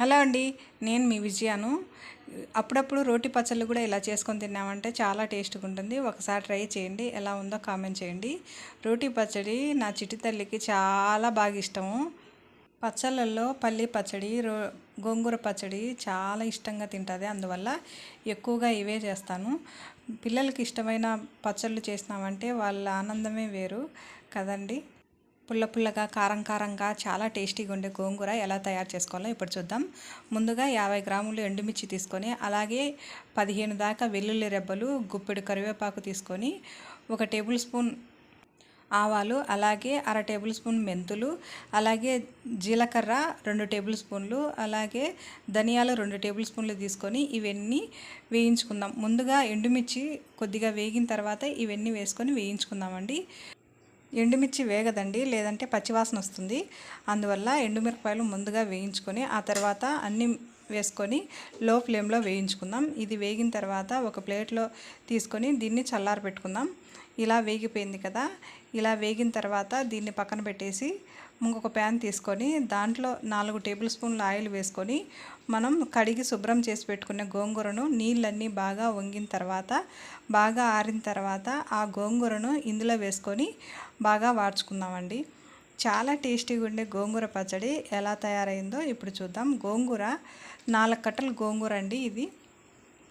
Hello అండి నేను మీ విజయాను. అప్పుడప్పుడు రోటి పచ్చళ్ళు కూడా ఇలా చేసుకొని తిన్నామంటే చాలా టేస్ట్గా ఉంటుంది. ఒకసారి ట్రై చేయండి ఎలా ఉందో కామెంట్ చేయండి. రోటి పచ్చడి నా చిట్టి తల్లికి చాలా బాగా ఇష్టము. పచ్చళ్ళల్లో పల్లి పచ్చడి రో గోంగూర పచ్చడి చాలా ఇష్టంగా తింటుంది. అందువల్ల ఎక్కువగా ఇవే చేస్తాను. పిల్లలకి ఇష్టమైన పచ్చళ్ళు చేసినామంటే వాళ్ళ ఆనందమే వేరు కదండి. పుల్ల పుల్లగా కారం కారంగా చాలా టేస్టీగా ఉండే గోంగూర ఎలా తయారు చేసుకోవాలో ఇప్పుడు చూద్దాం. ముందుగా యాభై గ్రాములు ఎండుమిర్చి తీసుకొని అలాగే పదిహేను దాకా వెల్లుల్లి రెబ్బలు గుప్పెడు కరివేపాకు తీసుకొని ఒక టేబుల్ స్పూన్ ఆవాలు అలాగే అర టేబుల్ స్పూన్ మెంతులు అలాగే జీలకర్ర రెండు టేబుల్ స్పూన్లు అలాగే ధనియాలు రెండు టేబుల్ స్పూన్లు తీసుకొని ఇవన్నీ వేయించుకుందాం. ముందుగా ఎండుమిర్చి కొద్దిగా వేగిన తర్వాత ఇవన్నీ వేసుకొని వేయించుకుందామండి. ఎండుమిర్చి వేగదండి లేదంటే పచ్చివాసన వస్తుంది. అందువల్ల ఎండుమిరపకాయలు ముందుగా వేయించుకొని ఆ తర్వాత అన్ని వేసుకొని లో ఫ్లేమ్లో వేయించుకుందాం. ఇది వేగిన తర్వాత ఒక ప్లేట్లో తీసుకొని దీన్ని చల్లారి పెట్టుకుందాం. ఇలా వేగిపోయింది కదా. ఇలా వేగిన తర్వాత దీన్ని పక్కన పెట్టేసి ఇంకొక ప్యాన్ తీసుకొని దాంట్లో నాలుగు టేబుల్ స్పూన్ల ఆయిల్ వేసుకొని మనం కడిగి శుభ్రం చేసి పెట్టుకునే గోంగూరను నీళ్ళన్నీ బాగా వంగిన తర్వాత బాగా ఆరిన తర్వాత ఆ గోంగూరను ఇందులో వేసుకొని బాగా వాడ్చుకుందామండి. చాలా టేస్టీగా ఉండే గోంగూర పచ్చడి ఎలా తయారైందో ఇప్పుడు చూద్దాం. గోంగూర నాలుగు కట్టలు గోంగూర అండి ఇది.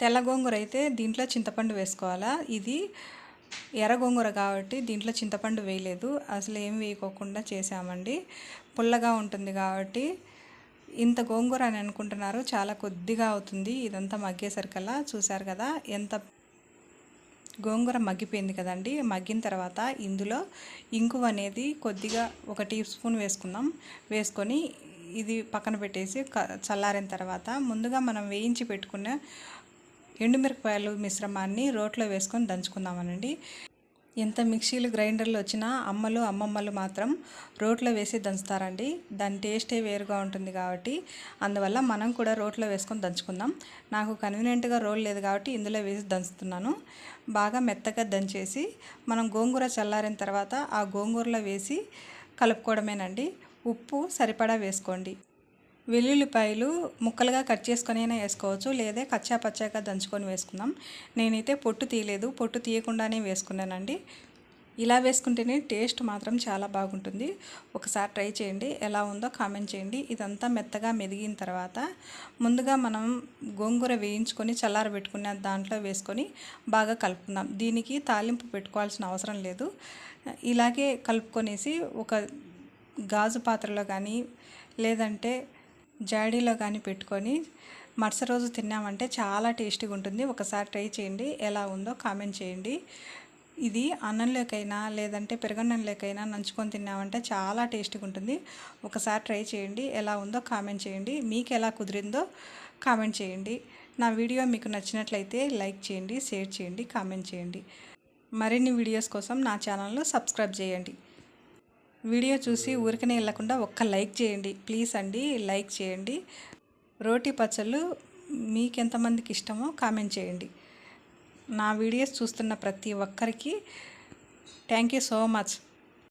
తెల్ల గోంగూర అయితే దీంట్లో చింతపండు వేసుకోవాలా? ఇది ఎర్ర గోంగూర కాబట్టి దీంట్లో చింతపండు వేయలేదు. అసలు ఏం వేయకోకుండా చేసామండి పుల్లగా ఉంటుంది కాబట్టి ఇంత గోంగూర అని అనుకుంటున్నారు. చాలా కొద్దిగా అవుతుంది. ఇదంతా మగ్గేసరికల్లా చూశారు కదా ఎంత గోంగూర మగ్గిపోయింది కదండి మగ్గిన తర్వాత ఇందులో ఇంకు అనేది కొద్దిగా ఒక టీ స్పూన్ వేసుకుందాం. వేసుకొని ఇది పక్కన పెట్టేసి చల్లారిన తర్వాత ముందుగా మనం వేయించి పెట్టుకున్న ఎండుమిరపకాయలు మిశ్రమాన్ని రోట్లో వేసుకొని దంచుకుందామనండి. ఎంత మిక్సీలు గ్రైండర్లు వచ్చినా అమ్మలు అమ్మమ్మలు మాత్రం రోట్లో వేసి దంచుతారండి. దాని టేస్టే వేరుగా ఉంటుంది కాబట్టి అందువల్ల మనం కూడా రోట్లో వేసుకొని దంచుకుందాం. నాకు కన్వీనియంట్గా రోల్ లేదు కాబట్టి ఇందులో వేసి దంచుతున్నాను. బాగా మెత్తగా దంచేసి మనం గోంగూర చల్లారిన తర్వాత ఆ గోంగూరలో వేసి కలుపుకోవడమేనండి. ఉప్పు సరిపడా వేసుకోండి. వెల్లుల్లిపాయలు ముక్కలుగా కట్ చేసుకొని అయినా వేసుకోవచ్చు లేదా కచ్చా పచ్చాగా దంచుకొని వేసుకుందాం. నేనైతే పొట్టు తీయలేదు పొట్టు తీయకుండానే వేసుకున్నానండి. ఇలా వేసుకుంటేనే టేస్ట్ మాత్రం చాలా బాగుంటుంది. ఒకసారి ట్రై చేయండి ఎలా ఉందో కామెంట్ చేయండి. ఇదంతా మెత్తగా మెదిగిన తర్వాత ముందుగా మనం గోంగూర వేయించుకొని చల్లారబెట్టుకున్న దాంట్లో వేసుకొని బాగా కలుపుకుందాం. దీనికి తాలింపు పెట్టుకోవాల్సిన అవసరం లేదు. ఇలాగే కలుపుకొనేసి ఒక గాజు పాత్రలో కానీ లేదంటే జాడీలో కానీ పెట్టుకొని మరుస రోజు తిన్నామంటే చాలా టేస్టీగా ఉంటుంది. ఒకసారి ట్రై చేయండి. ఎలా ఉందో కామెంట్ చేయండి. ఇది అన్నంలోకైనా లేదంటే పెరగన్నంలోకైనా నంచుకొని తిన్నామంటే చాలా టేస్టీగా ఉంటుంది. ఒకసారి ట్రై చేయండి. ఎలా ఉందో కామెంట్ చేయండి. మీకు ఎలా కుదిరిందో కామెంట్ చేయండి. నా వీడియో మీకు నచ్చినట్లయితే లైక్ చేయండి షేర్ చేయండి కామెంట్ చేయండి. మరిన్ని వీడియోస్ కోసం నా ఛానల్ను సబ్స్క్రైబ్ చేయండి. వీడియో చూసి ఊరికనే వెళ్ళకుండా ఒక్క లైక్ చేయండి. ప్లీజ్ అండి లైక్ చేయండి. రోటీ పచ్చళ్ళు మీకు ఎంతమందికి ఇష్టమో కామెంట్ చేయండి. నా వీడియోస్ చూస్తున్న ప్రతి ఒక్కరికి థ్యాంక్ యూ సో మచ్.